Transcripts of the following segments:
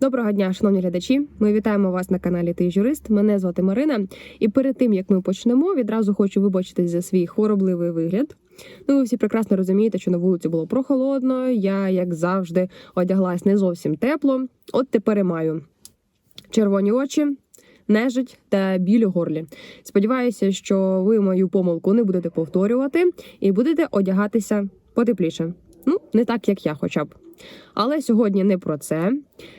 Доброго дня, шановні глядачі. Ми вітаємо вас на каналі Ти юрист. Мене звати Марина. І перед тим як ми почнемо, відразу хочу вибачитись за свій хворобливий вигляд. Ну, ви всі прекрасно розумієте, що на вулиці було прохолодно. Я, як завжди, одяглась не зовсім тепло. От тепер і маю червоні очі. Нежить та біль горлі. Сподіваюся, що ви мою помилку не будете повторювати і будете одягатися потепліше. Ну, не так, як я, хоча б. Але сьогодні не про це.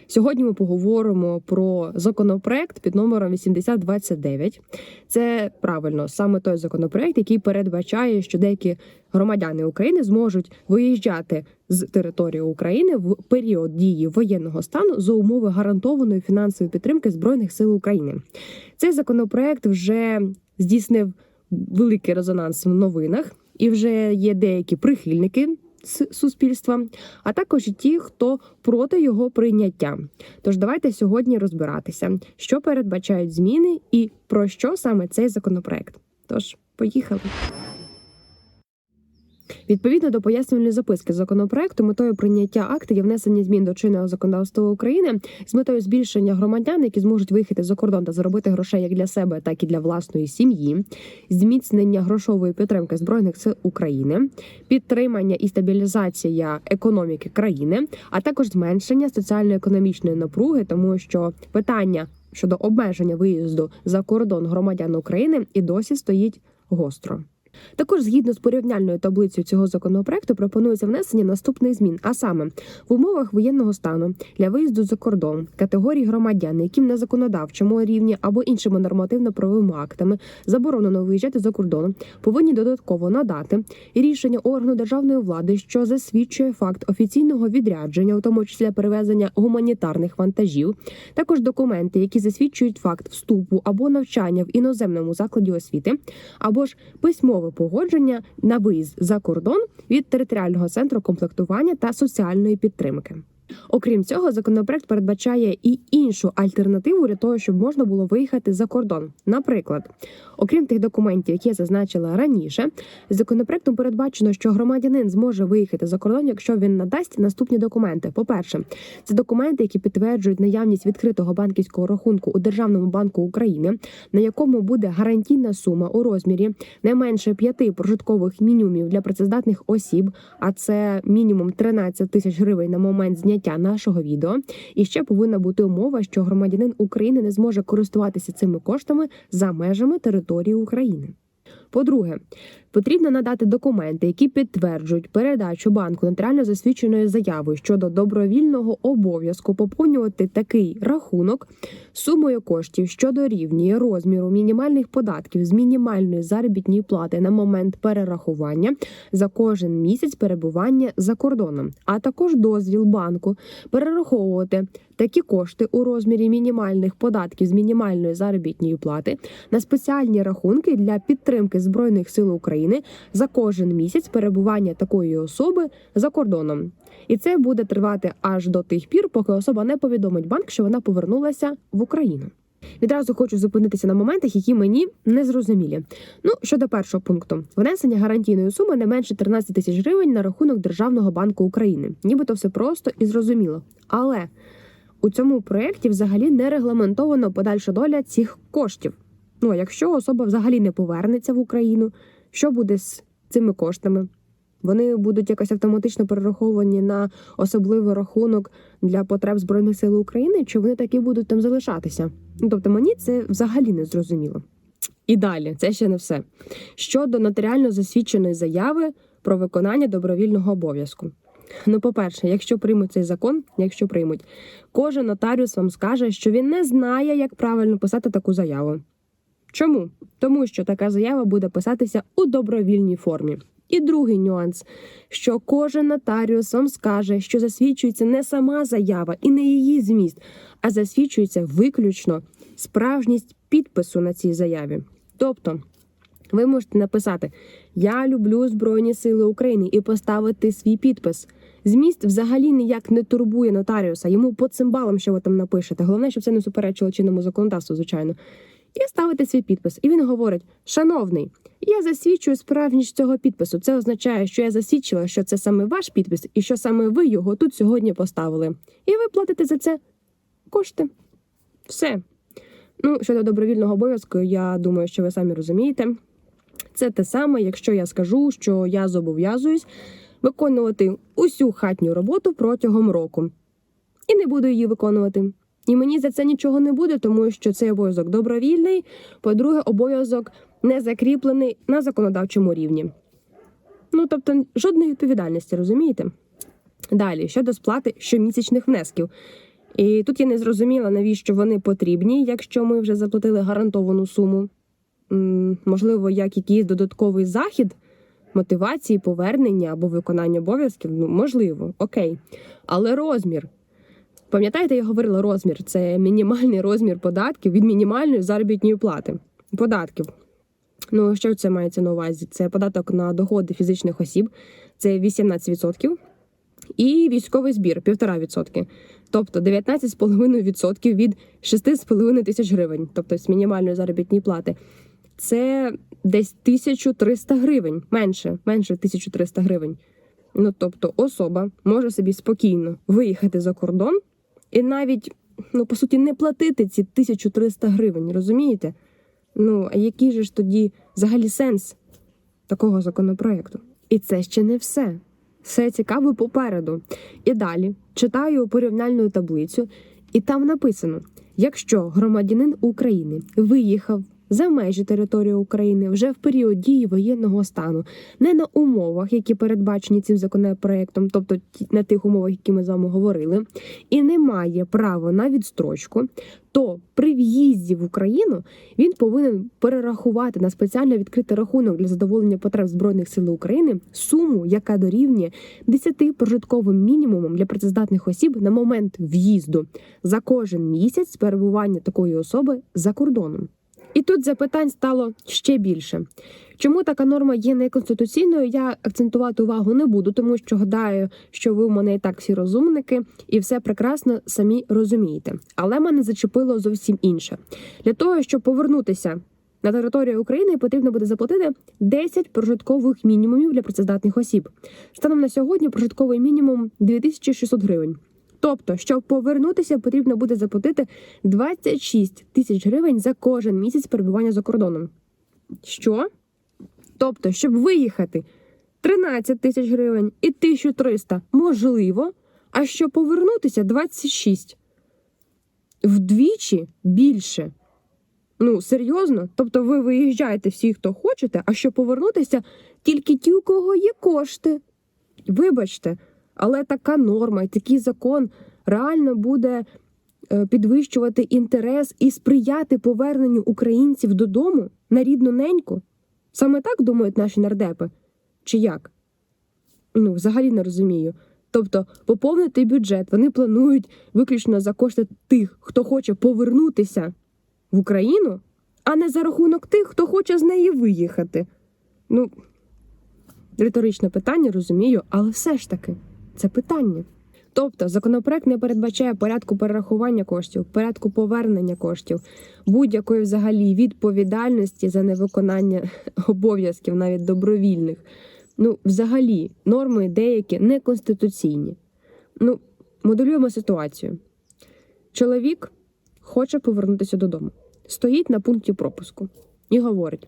Сьогодні ми поговоримо про законопроект під номером 8029. Це правильно саме той законопроект, який передбачає, що деякі громадяни України зможуть виїжджати з території України в період дії воєнного стану за умови гарантованої фінансової підтримки збройних сил України. Цей законопроект вже здійснив великий резонанс в новинах, і вже є деякі прихильники з суспільства, а також і ті, хто проти його прийняття. Тож давайте сьогодні розбиратися, що передбачають зміни і про що саме цей законопроект. Тож, поїхали. Відповідно до пояснювальної записки законопроекту, метою прийняття актів є внесення змін до чинного законодавства України з метою збільшення громадян, які зможуть виїхати за кордон та заробити грошей як для себе, так і для власної сім'ї, зміцнення грошової підтримки збройних сил України, підтримання і стабілізація економіки країни, а також зменшення соціально-економічної напруги, тому що питання щодо обмеження виїзду за кордон громадян України і досі стоїть гостро. Також згідно з порівняльною таблицею цього законопроекту пропонується внесення наступних змін, а саме в умовах воєнного стану для виїзду за кордон категорії громадян, яким на законодавчому рівні або іншими нормативно-правовими актами заборонено виїжджати за кордон, повинні додатково надати рішення органу державної влади, що засвідчує факт офіційного відрядження, у тому числі перевезення гуманітарних вантажів, також документи, які засвідчують факт вступу або навчання в іноземному закладі освіти, або ж письмове погодження на виїзд за кордон від територіального центру комплектування та соціальної підтримки. Окрім цього, законопроект передбачає і іншу альтернативу для того, щоб можна було виїхати за кордон. Наприклад, окрім тих документів, які я зазначила раніше, законопроектом передбачено, що громадянин зможе виїхати за кордон, якщо він надасть наступні документи. По перше, це документи, які підтверджують наявність відкритого банківського рахунку у Державному банку України, на якому буде гарантійна сума у розмірі не менше п'яти прожиткових мінімумів для працездатних осіб, а це мінімум 13 тисяч гривень на момент зняття нашого відео. І ще повинна бути умова, що громадянин України не зможе користуватися цими коштами за межами території України. По-друге, потрібно надати документи, які підтверджують передачу банку нотаріально засвідченої заяви щодо добровільного обов'язку поповнювати такий рахунок сумою коштів, що дорівнює розміру мінімальних податків з мінімальної заробітної плати на момент перерахування за кожен місяць перебування за кордоном, а також дозвіл банку перераховувати такі кошти у розмірі мінімальних податків з мінімальної заробітної плати на спеціальні рахунки для підтримки збройних сил України за кожен місяць перебування такої особи за кордоном. І це буде тривати аж до тих пір, поки особа не повідомить банк, що вона повернулася в Україну. Відразу хочу зупинитися на моментах, які мені не зрозумілі. Ну щодо першого пункту, внесення гарантійної суми не менше 13 тисяч гривень на рахунок Державного банку України. Нібито все просто і зрозуміло. Але у цьому проєкті взагалі не регламентовано подальша доля цих коштів. Ну а якщо особа взагалі не повернеться в Україну, що буде з цими коштами? Вони будуть якось автоматично перераховані на особливий рахунок для потреб збройних сил України, чи вони такі будуть там залишатися? Ну тобто мені це взагалі не зрозуміло. І далі це ще не все. Щодо нотаріально засвідченої заяви про виконання добровільного обов'язку. Ну, по-перше, якщо приймуть цей закон, якщо приймуть, кожен нотаріус вам скаже, що він не знає, як правильно писати таку заяву. Чому? Тому що така заява буде писатися у добровільній формі. І другий нюанс, що кожен нотаріус вам скаже, що засвідчується не сама заява і не її зміст, а засвідчується виключно справжність підпису на цій заяві. Тобто, ви можете написати Я люблю Збройні Сили України і поставити свій підпис. Зміст взагалі ніяк не турбує нотаріуса. Йому по цимбалам, що ви там напишете. Головне, щоб це не суперечило чинному законодавству, звичайно. І ставите свій підпис. І він говорить: Шановний, я засвідчую справжність цього підпису. Це означає, що я засвідчила, що це саме ваш підпис, і що саме ви його тут сьогодні поставили. І ви платите за це кошти. Все. Ну, щодо добровільного обов'язку, я думаю, що ви самі розумієте. Це те саме, якщо я скажу, що я зобов'язуюсь виконувати усю хатню роботу протягом року. І не буду її виконувати. І мені за це нічого не буде, тому що цей обов'язок добровільний. По-друге, обов'язок не закріплений на законодавчому рівні. Ну тобто, жодної відповідальності, розумієте? Далі, щодо сплати щомісячних внесків. І тут я не зрозуміла, навіщо вони потрібні, якщо ми вже заплатили гарантовану суму. Можливо, як якийсь додатковий захід мотивації, повернення або виконання обов'язків. Ну, можливо, окей. Але розмір. Пам'ятаєте, я говорила розмір це мінімальний розмір податків від мінімальної заробітної плати. Податків. Ну, що це мається на увазі? Це податок на доходи фізичних осіб, це 18%. І військовий збір 1,5%. Тобто 19,5% від 6,5 тисяч гривень, тобто з мінімальної заробітної плати. Це десь 1300 гривень, менше, менше 1300 гривень. Ну тобто, особа може собі спокійно виїхати за кордон і навіть, ну по суті, не платити ці 1300 гривень, розумієте? Ну, а який же ж тоді взагалі сенс такого законопроекту? І це ще не все. Все цікаво попереду. І далі читаю порівняльну таблицю, і там написано: якщо громадянин України виїхав за межі території України вже в період дії воєнного стану, не на умовах, які передбачені цим законопроектом, тобто на тих умовах, які ми з вами говорили, і не має права на відстрочку, то при в'їзді в Україну він повинен перерахувати на спеціально відкритий рахунок для задоволення потреб збройних сил України суму, яка дорівнює 10 прожитковим мінімумом для працездатних осіб на момент в'їзду за кожен місяць перебування такої особи за кордоном. І тут запитань стало ще більше. Чому така норма є неконституційною? Я акцентувати увагу не буду, тому що гадаю, що ви у мене і так всі розумники, і все прекрасно самі розумієте. Але мене зачепило зовсім інше. Для того, щоб повернутися на територію України, потрібно буде заплатити 10 прожиткових мінімумів для працездатних осіб. Станом на сьогодні прожитковий мінімум 2600 гривень. Тобто, щоб повернутися, потрібно буде заплатити 26 тисяч гривень за кожен місяць перебування за кордоном. Що? Тобто, щоб виїхати 13 тисяч гривень і 1300 можливо, а щоб повернутися 26. Вдвічі більше. Ну, серйозно? Тобто ви виїжджаєте всі, хто хочете, а щоб повернутися тільки ті, у кого є кошти. Вибачте, але така норма і такий закон реально буде е, підвищувати інтерес і сприяти поверненню українців додому на рідну неньку. Саме так думають наші нардепи? Чи як? Ну, взагалі не розумію. Тобто, поповнити бюджет вони планують виключно за кошти тих, хто хоче повернутися в Україну, а не за рахунок тих, хто хоче з неї виїхати. Ну, риторичне питання, розумію, але все ж таки це питання. Тобто законопроект не передбачає порядку перерахування коштів, порядку повернення коштів, будь-якої взагалі відповідальності за невиконання обов'язків, навіть добровільних. Ну, взагалі, норми деякі неконституційні. Ну, моделюємо ситуацію. Чоловік хоче повернутися додому, стоїть на пункті пропуску і говорить: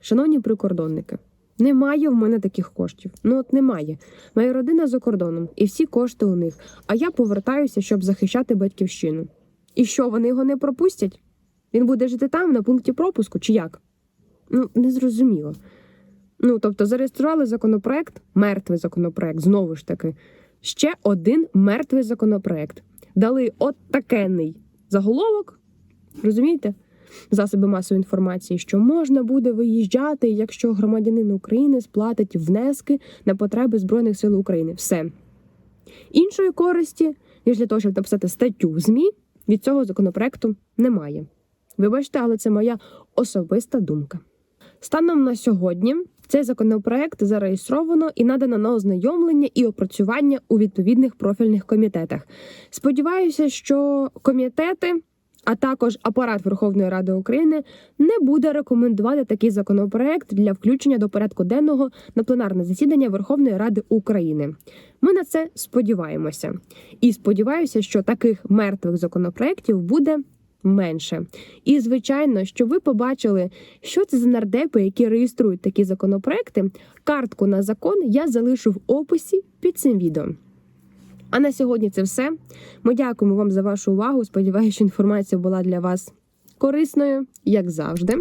Шановні прикордонники, немає в мене таких коштів. Ну от немає. Моя родина за кордоном, і всі кошти у них. А я повертаюся, щоб захищати батьківщину. І що, вони його не пропустять? Він буде жити там, на пункті пропуску, чи як? Ну, незрозуміло. Ну, тобто, зареєстрували законопроект, мертвий законопроект, знову ж таки. Ще один мертвий законопроект. Дали от такенний заголовок, розумієте? Засоби масової інформації, що можна буде виїжджати, якщо громадянин України сплатить внески на потреби Збройних сил України. Все іншої користі, ніж для того, щоб написати статтю в ЗМІ, від цього законопроекту немає. Вибачте, але це моя особиста думка. Станом на сьогодні цей законопроект зареєстровано і надано на ознайомлення і опрацювання у відповідних профільних комітетах. Сподіваюся, що комітети а також апарат Верховної Ради України не буде рекомендувати такий законопроект для включення до порядку денного на пленарне засідання Верховної Ради України. Ми на це сподіваємося, і сподіваюся, що таких мертвих законопроєктів буде менше. І звичайно, що ви побачили, що це за нардепи, які реєструють такі законопроекти. Картку на закон я залишу в описі під цим відео. А на сьогодні це все. Ми дякуємо вам за вашу увагу. Сподіваюся, що інформація була для вас корисною, як завжди.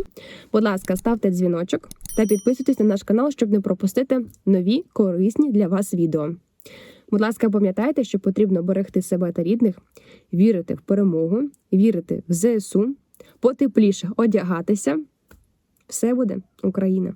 Будь ласка, ставте дзвіночок та підписуйтесь на наш канал, щоб не пропустити нові корисні для вас відео. Будь ласка, пам'ятайте, що потрібно берегти себе та рідних, вірити в перемогу, вірити в ЗСУ, потепліше одягатися. Все буде Україна!